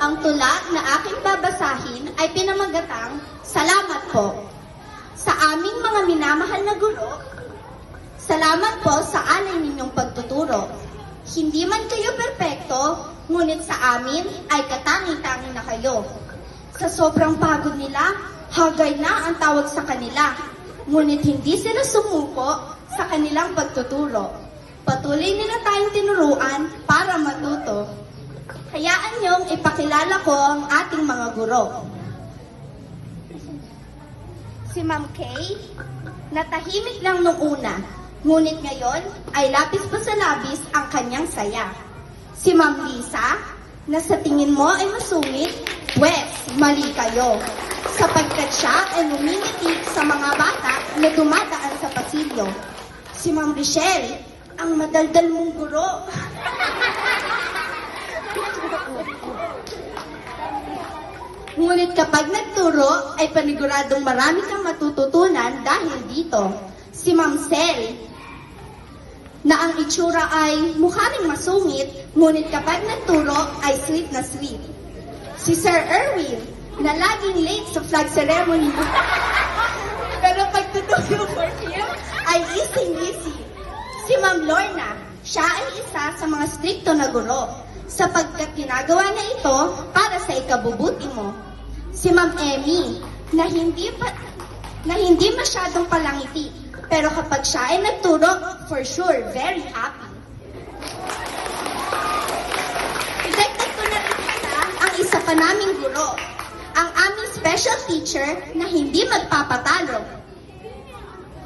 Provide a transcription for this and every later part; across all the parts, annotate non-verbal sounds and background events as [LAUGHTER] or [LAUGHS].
Ang tula na aking babasahin ay pinamagatang Salamat po. Sa aming mga minamahal na guro, salamat po sa alay ninyong pagtuturo. Hindi man kayo perpekto, ngunit sa amin ay katangi-tangi na kayo. Sa sobrang pagod nila, hagay na ang tawag sa kanila. Ngunit hindi sila sumuko sa kanilang pagtuturo. Patuloy nila tayong tinuruan para matuto. Niyong ipakilala ko ang ating mga guro. Si Ma'am Kay, natahimik lang nung una, ngunit ngayon ay lapis pa sa labis ang kanyang saya. Si Ma'am Lisa, na sa tingin mo ay masungit, wes, mali kayo. Sapagkat siya ay numingiti sa mga bata na dumadaan sa pasilyo. Si Ma'am Richelle, ang madaldal mong guro. Ngunit kapag nagturo, ay paniguradong marami kang matututunan dahil dito. Si Ma'am Sel, na ang itsura ay mukha ring masungit, ngunit kapag nagturo ay sweet na sweet. Si Sir Erwin, na laging late sa flag ceremony. [LAUGHS] Pero pag tutulong for him, ay easy-easy. Si Ma'am Lorna, siya ay isa sa mga stricto na guro, sapagkat ginagawa niya ito sa ikabubuti mo. Si Ma'am Emmy, na hindi pa, na hindi masyadong palangiti, pero kapag siya ay nagturo, for sure, very happy. Idagdag ko na rin pala ang isa pa naming guro, ang aming special teacher na hindi magpapatalo.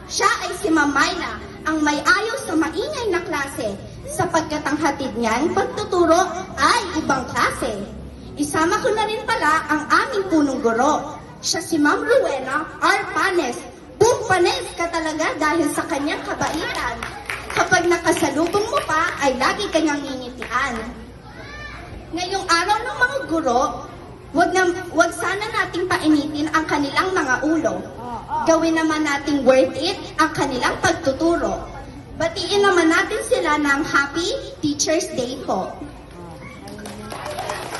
Siya ay si Ma'am Myla, ang may ayaw sa maingay na klase, sapagkat ang hatid niyan pagtuturo ay ibang klase. Isama ko na rin pala ang aming punong guro. Siya si Ma'am Rowena R. Panes. Boom, Panes ka talaga dahil sa kanyang kabaitan. Kapag nakasalubong mo pa, ay lagi kanyang ngingitian. Ngayong araw ng mga guro, wag, na, wag sana nating painitin ang kanilang mga ulo. Gawin naman nating worth it ang kanilang pagtuturo. Batiin naman natin sila ng Happy Teacher's Day po.